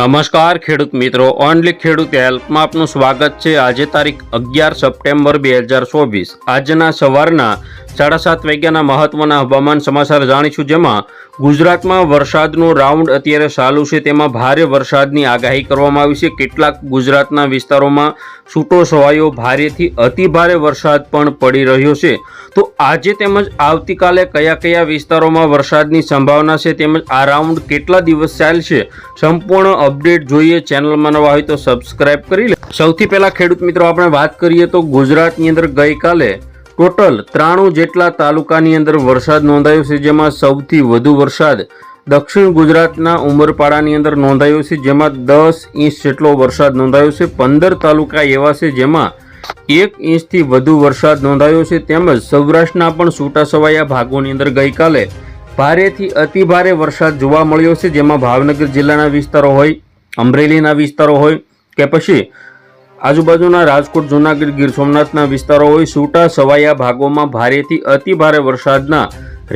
નમસ્કાર, ખેડૂત મિત્રો. ઓનલી ખેડૂત હેલ્પમાં આપનું સ્વાગત છે. આજે તારીખ અગિયાર સપ્ટેમ્બર બે હજાર ચોવીસ. આજના સવારના સાડા સાત વાગ્યાના મહત્વના હવામાન સમાચાર જાણીશું જેમાં ગુજરાતમાં વરસાદનો રાઉન્ડ અત્યારે ચાલુ છે. તેમાં ભારે વરસાદની આગાહી કરવામાં આવી છે. કેટલાક ગુજરાતના વિસ્તારોમાં છૂટો છવાયો, ભારેથી અતિ ભારે વરસાદ પણ પડી રહ્યો છે. તો આજે તેમજ આવતીકાલે કયા કયા વિસ્તારોમાં વરસાદની સંભાવના છે તેમજ આ રાઉન્ડ કેટલા દિવસ ચાલશે સંપૂર્ણ અપડેટ જોઈએ. ચેનલમાં નવા હોય તો સબસ્ક્રાઇબ કરી લે. સૌથી પહેલાં ખેડૂત મિત્રો, આપણે વાત કરીએ તો ગુજરાતની અંદર ગઈકાલે ટોટલ ત્રાણું જેટલા તાલુકાની અંદર વરસાદ નોંધાયો છે, જેમાં સૌથી વધુ વરસાદ દક્ષિણ ગુજરાતના ઉમરપાડાની અંદર નોંધાયો છે, જેમાં દસ ઇંચ જેટલો વરસાદ નોંધાયો છે. પંદર તાલુકા એવા છે, જેમાં એક ઇંચથી વધુ વરસાદ નોંધાયો છે. તેમજ સૌરાષ્ટ્રના પણ છૂટાછવાયા ભાગોની અંદર ગઈકાલે ભારેથી અતિભારે વરસાદ જોવા મળ્યો છે, જેમાં ભાવનગર જિલ્લાના વિસ્તારો હોય, અમરેલીના વિસ્તારો હોય કે પછી આજુબાજુના રાજકોટ, જૂનાગઢ, ગીર સોમનાથના વિસ્તારો હોય છૂટા છવાયા ભાગોમાં ભારેથી અતિ ભારે વરસાદના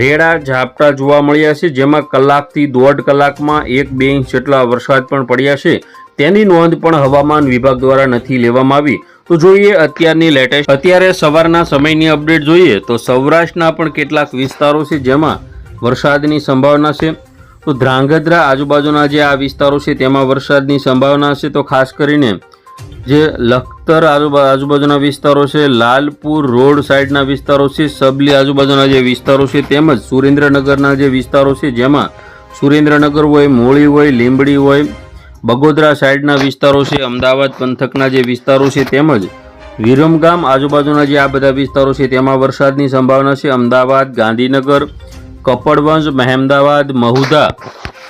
રેડા ઝાપટા જોવા મળ્યા છે, જેમાં કલાકથી દોઢ કલાકમાં એક બે ઇંચ જેટલા વરસાદ પણ પડ્યા છે. તેની નોંધ પણ હવામાન વિભાગ દ્વારા નથી લેવામાં આવી. તો જોઈએ અત્યારની લેટેસ્ટ અત્યારે સવારના સમયની અપડેટ જોઈએ તો સૌરાષ્ટ્રના પણ કેટલાક વિસ્તારો છે જેમાં વરસાદની સંભાવના છે. તો ધ્રાંગધ્રા આજુબાજુના જે આ વિસ્તારો છે તેમાં વરસાદની સંભાવના છે. તો ખાસ કરીને જે લખતર આજુબા, આજુબાજુના વિસ્તારો છે, લાલપુર રોડ સાઈડના વિસ્તારો છે, સબલી આજુબાજુના જે વિસ્તારો છે, તેમજ સુરેન્દ્રનગરના જે વિસ્તારો છે, જેમાં સુરેન્દ્રનગર હોય, મોળી હોય, લીંબડી હોય, બગોદરા સાઈડના વિસ્તારો છે, અમદાવાદ પંથકના જે વિસ્તારો છે, તેમજ વિરમગામ આજુબાજુના જે આ બધા વિસ્તારો છે, તેમાં વરસાદની સંભાવના છે, અમદાવાદ, ગાંધીનગર, કપડવંજ, મહેમદાવાદ મહુધા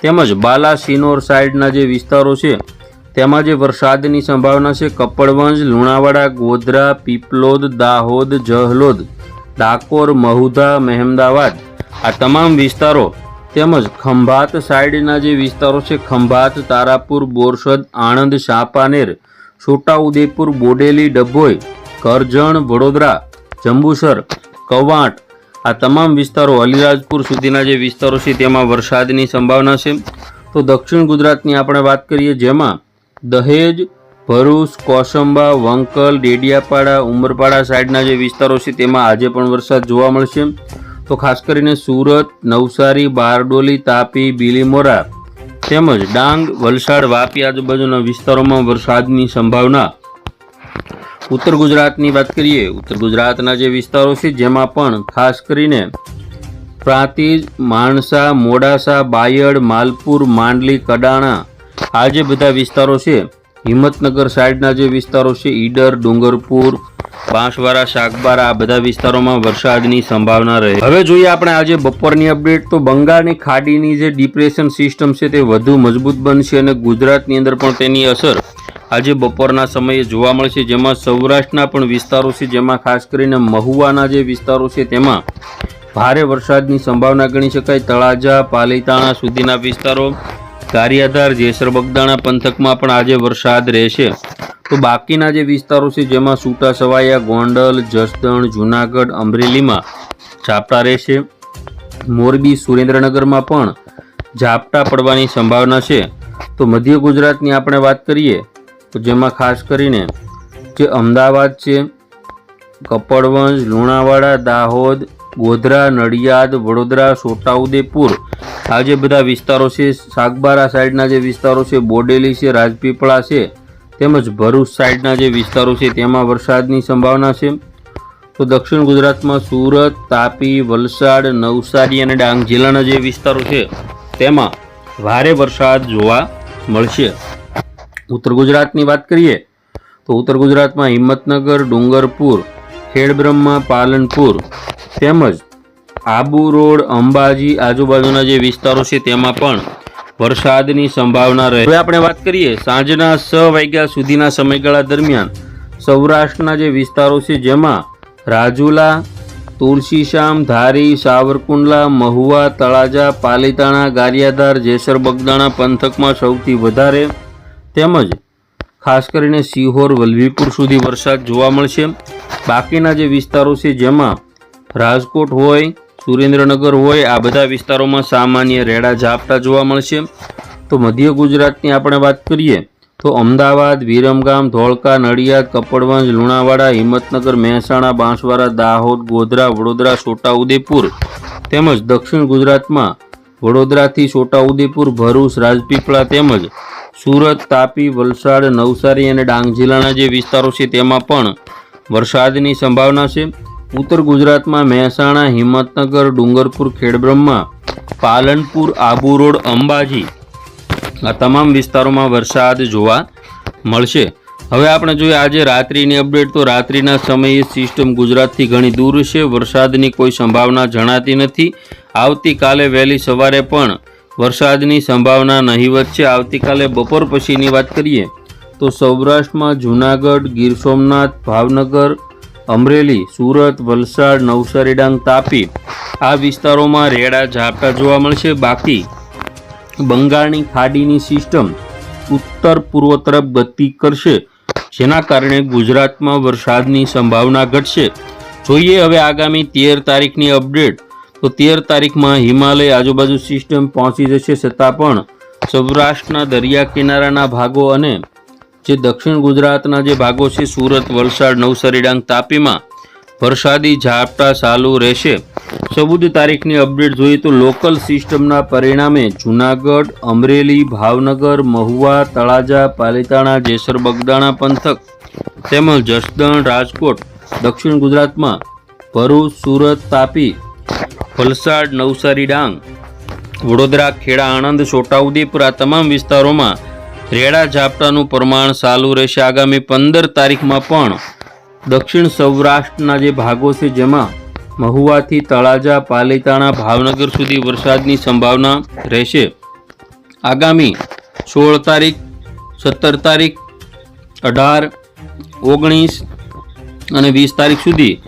તેમજ બાલાસિનોર સાઈડના જે વિસ્તારો છે તેમાં જે વરસાદની સંભાવના છે કપડવંજ, લુણાવાડા, ગોધરા, પીપલોદ, દાહોદ, જહલોદ, ડાકોર, મહુધા, મહેમદાવાદ આ તમામ વિસ્તારો તેમજ ખંભાત સાઈડના જે વિસ્તારો છે ખંભાત, તારાપુર, બોરસદ, આણંદ, શાપાનેર, છોટાઉદેપુર, બોડેલી, ડભોઈ, કરજણ, વડોદરા, જંબુસર, કવાંટ આ તમામ વિસ્તારો અલીરાજપુર સુધીના જે વિસ્તારો છે તેમાં વરસાદની સંભાવના છે. તો દક્ષિણ ગુજરાતની આપણે વાત કરીએ જેમાં દહેજ, ભરૂચ, કોસંબા, વંકલ, ડેડિયાપાડા, ઉમરપાડા સાઈડના જે વિસ્તારો છે તેમાં આજે પણ વરસાદ જોવા મળશે. તો ખાસ કરીને સુરત, નવસારી, બારડોલી, તાપી, બીલીમોરા તેમજ ડાંગ, વલસાડ, વાપી આજુબાજુના વિસ્તારોમાં વરસાદની સંભાવના. ઉત્તર ગુજરાતની વાત કરીએ, ઉત્તર ગુજરાતના જે વિસ્તારો છે જેમાં પણ ખાસ કરીને પ્રાંતિજ, માણસા, મોડાસા, બાયડ, માલપુર, માંડલી, કડાણા આ જે બધા વિસ્તારો છે, હિંમતનગર સાઈડના જે વિસ્તારો છે, ઈડર, ડુંગરપુર, બાંસવાડા શાકબારા આ બધા વિસ્તારોમાં વરસાદની સંભાવના રહે. હવે જોઈએ આપણે આજે બપોરની અપડેટ. તો બંગાળની ખાડીની જે ડિપ્રેશન સિસ્ટમ છે, તે વધુ મજબૂત બનશે અને ગુજરાતની અંદર પણ તેની અસર આજે બપોરના સમયે જોવા મળશે. જેમાં સૌરાષ્ટ્રના પણ વિસ્તારો છે, જેમાં ખાસ કરીને મહુવાના જે વિસ્તારો છે, તેમાં ભારે વરસાદની સંભાવના ગણી શકાય. તળાજા, પાલીતાણા સુધીના વિસ્તારો ગારિયાધાર જેસર બગદાણા પંથકમાં પણ આજે વરસાદ રહેશે. તો બાકીના જે વિસ્તારો છે, જેમાં છૂટા સવાયા ગોંડલ, જસદણ, જૂનાગઢ, અમરેલીમાં ઝાપટા રહેશે. મોરબી, સુરેન્દ્રનગરમાં પણ ઝાપટા પડવાની સંભાવના છે. તો મધ્ય ગુજરાતની આપણે વાત કરીએ, તો જેમાં ખાસ કરીને જે અમદાવાદ છે, કપડવંજ, લુણાવાડા, દાહોદ ગોધરા, નડિયાદ, વડોદરા, છોટાઉદેપુર. આ જે બધા વિસ્તારો છે, સાગબારા સાઈડના જે વિસ્તારો છે, બોડેલી છે, રાજપીપળા છે, તેમજ ભરૂચ સાઈડના જે વિસ્તારો છે, તેમાં વરસાદની સંભાવના છે. તો દક્ષિણ ગુજરાતમાં સુરત, તાપી, વલસાડ, નવસારી અને ડાંગ જિલ્લાના જે વિસ્તારો છે, તેમાં ભારે વરસાદ જોવા મળશે. ઉત્તર ગુજરાતની વાત કરીએ, તો ઉત્તર ગુજરાતમાં હિંમતનગર, ડુંગરપુર, ખેડબ્રહ્મા, પાલનપુર તેમજ આબુ રોડ, અંબાજી આજુબાજુના જે વિસ્તારો છે, તેમાં પણ વરસાદની સંભાવના રહે. હવે આપણે વાત કરીએ સાંજના છ વાગ્યા સુધીના સમયગાળા દરમિયાન સૌરાષ્ટ્રના જે વિસ્તારો છે, જેમાં રાજુલા તુલસીશ્યામ ધારી, સાવરકુંડલા, મહુવા, તળાજા, પાલીતાણા, ગારિયાધાર, જેસર, બગદાણા પંથકમાં સૌથી વધારે તેમજ ખાસ કરીને સિહોર, વલભીપુર સુધી વરસાદ જોવા મળશે. બાકીના જે વિસ્તારો છે, જેમાં રાજકોટ હોય, સુરેન્દ્રનગર હોય, આ બધા વિસ્તારોમાં સામાન્ય રેડા ઝાપટા જોવા મળશે. તો મધ્ય ગુજરાતની આપણે વાત કરીએ, તો અમદાવાદ, વિરમગામ, ધોળકા, નડિયાદ, કપડવંજ, લુણાવાડા, હિંમતનગર, મહેસાણા, બાંસવાડા, દાહોદ, ગોધરા, વડોદરા, છોટાઉદેપુર તેમજ દક્ષિણ ગુજરાતમાં વડોદરાથી છોટાઉદેપુર, ભરૂચ, રાજપીપળા તેમજ સુરત, તાપી, વલસાડ, નવસારી અને ડાંગ જિલ્લાના જે વિસ્તારો છે તેમાં પણ વરસાદની સંભાવના છે. ઉત્તર ગુજરાતમાં મહેસાણા, હિંમતનગર, ડુંગરપુર, ખેડબ્રહ્મા, પાલનપુર, આબુ રોડ, અંબાજી આ તમામ વિસ્તારોમાં વરસાદ જોવા મળશે. હવે આપણે જોઈએ આજે રાત્રિની અપડેટ. તો રાત્રિના સમયે સિસ્ટમ ગુજરાતથી ઘણી દૂર છે. વરસાદની કોઈ સંભાવના જણાતી નથી. આવતીકાલે વહેલી સવારે પણ વરસાદની સંભાવના નહીવત છે. આવતીકાલે બપોર પછીની વાત કરીએ તો સૌરાષ્ટ્રમાં જૂનાગઢ, ગીર સોમનાથ, ભાવનગર અમરેલી, સુરત, વલસાડ, નવસારી ડાંગ, તાપી. આ વિસ્તારોમાં રેડા ઝાપટા જોવા મળશે. બાકી બંગાળની ખાડીની સિસ્ટમ ઉત્તર પૂર્વ તરફ ગતિ કરશે, જેના કારણે ગુજરાતમાં વરસાદની સંભાવના ઘટશે. જોઈએ હવે આગામી તેર તારીખની અપડેટ. તો તેર તારીખમાં હિમાલય આજુબાજુ સિસ્ટમ પહોંચી જશે. છતાં પણ સૌરાષ્ટ્રના દરિયા કિનારાના ભાગો અને જે દક્ષિણ ગુજરાતના જે ભાગો છે, સુરત, વલસાડ નવસારી ડાંગ તાપીમાં વરસાદી ઝાપટા ચાલુ રહેશે. ચૌદ તારીખની અપડેટ જોઈએ તો લોકલ સિસ્ટમના પરિણામે જૂનાગઢ, અમરેલી, ભાવનગર, મહુવા, તળાજા, પાલિતાણા, જેસર, બગદાણા પંથક તેમજ જસદણ, રાજકોટ, દક્ષિણ ગુજરાતમાં ભરૂચ, સુરત, તાપી, વલસાડ નવસારી ડાંગ વડોદરા, ખેડા, આણંદ, છોટાઉદેપુર આ તમામ વિસ્તારોમાં રેડા ઝાપટાનું પ્રમાણ ચાલુ રહેશે આગામી પંદર તારીખમાં પણ. દક્ષિણ સૌરાષ્ટ્રના જે ભાગો છે જેમાં મહુવાથી તળાજા, પાલીતાણા, ભાવનગર સુધી વરસાદની સંભાવના રહેશે. આગામી સોળ તારીખ, સત્તર તારીખ, અઢાર, ઓગણીસ અને વીસ તારીખ સુધી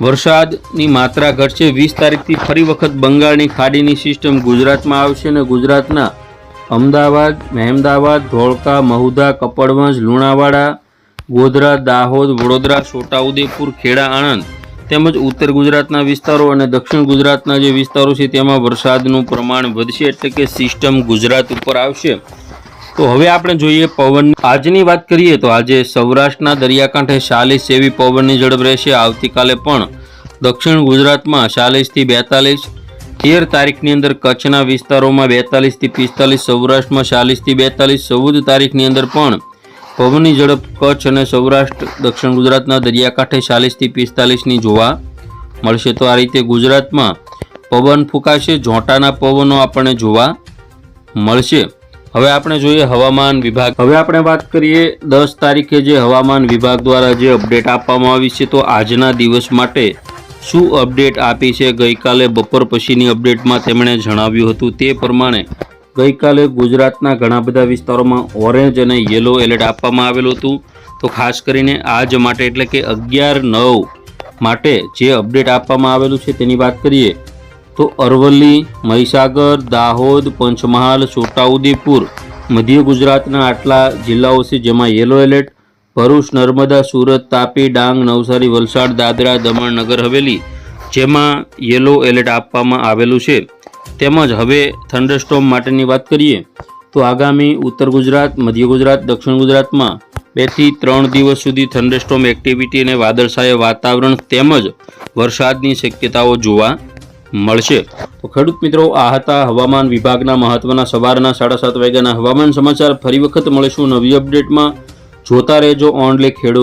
વરસાદની માત્રા ઘટશે. વીસ તારીખથી ફરી વખત બંગાળની ખાડીની સિસ્ટમ ગુજરાતમાં આવશે અને ગુજરાતના અમદાવાદ, મહેમદાવાદ, ધોળકા, મહુધા, કપડવંજ, લુણાવાડા, ગોધરા, દાહોદ, વડોદરા, છોટાઉદેપુર, ખેડા, આણંદ તેમજ ઉત્તર ગુજરાતના વિસ્તારો અને દક્ષિણ ગુજરાતના જે વિસ્તારો છે તેમાં વરસાદનું પ્રમાણ વધશે એટલે કે સિસ્ટમ ગુજરાત ઉપર આવશે. તો હવે આપણે જોઈએ પવન. આજની વાત કરીએ તો આજે સૌરાષ્ટ્રના દરિયાકાંઠે ચાલીસ એવી પવનની ઝડપ રહેશે. આવતીકાલે પણ દક્ષિણ ગુજરાતમાં ચાલીસથી બેતાલીસ તેર તારીખની અંદર કચ્છના વિસ્તારોમાં બેતાલીસથી પિસ્તાલીસ, સૌરાષ્ટ્રમાં ચાલીસથી બેતાલીસ, ચૌદ તારીખની અંદર પણ પવનની ઝડપ કચ્છ અને સૌરાષ્ટ્ર, દક્ષિણ ગુજરાતના દરિયાકાંઠે ચાલીસથી પિસ્તાલીસની જોવા મળશે. તો આ રીતે ગુજરાતમાં પવન ફૂંકાશે, ઝોંટાના પવનો આપણને જોવા મળશે. હવે આપણે જોઈએ હવામાન વિભાગ. હવે આપણે વાત કરીએ દસ તારીખે જે હવામાન વિભાગ દ્વારા જે અપડેટ આપવામાં આવી છે, તો આજના દિવસ માટે શું અપડેટ આપી છે? ગઈકાલે બપોર પછીની અપડેટમાં તેમણે જણાવ્યું હતું તે પ્રમાણે ગઈકાલે ગુજરાતના ઘણા બધા વિસ્તારોમાં ઓરેન્જ અને યલો એલર્ટ આપવામાં આવેલું હતું. તો ખાસ કરીને આજ માટે એટલે કે અગિયાર નવ માટે જે અપડેટ આપવામાં આવેલું છે તેની વાત કરીએ તો અરવલ્લી, મહીસાગર, દાહોદ, પંચમહાલ, છોટાઉદેપુર, મધ્ય ગુજરાતના આટલા જિલ્લાઓ છે જેમાં યલો એલર્ટ ભરૂચ, નર્મદા, સુરત, તાપી, ડાંગ, નવસારી, વલસાડ, દાદરા, દમણ, નગર, હવેલી જેમાં યલો એલર્ટ આપવામાં આવેલું છે. તેમજ હવે થંડરસ્ટોમ માટેની વાત કરીએ તો આગામી ઉત્તર ગુજરાત, મધ્ય ગુજરાત, દક્ષિણ ગુજરાતમાં બેથી ત્રણ દિવસ સુધી થંડરસ્ટોમ એક્ટિવિટી અને વાદળછાયા વાતાવરણ તેમજ વરસાદની શક્યતાઓ જોવા મળશે. તો ખેડૂત મિત્રો, આ હતા હવામાન વિભાગના મહત્વના સવારના સાડા સાત વાગ્યાના હવામાન સમાચાર. ફરી વખત મળીશું નવી અપડેટમાં જોતા રહેજો ઓનલી ખેડૂત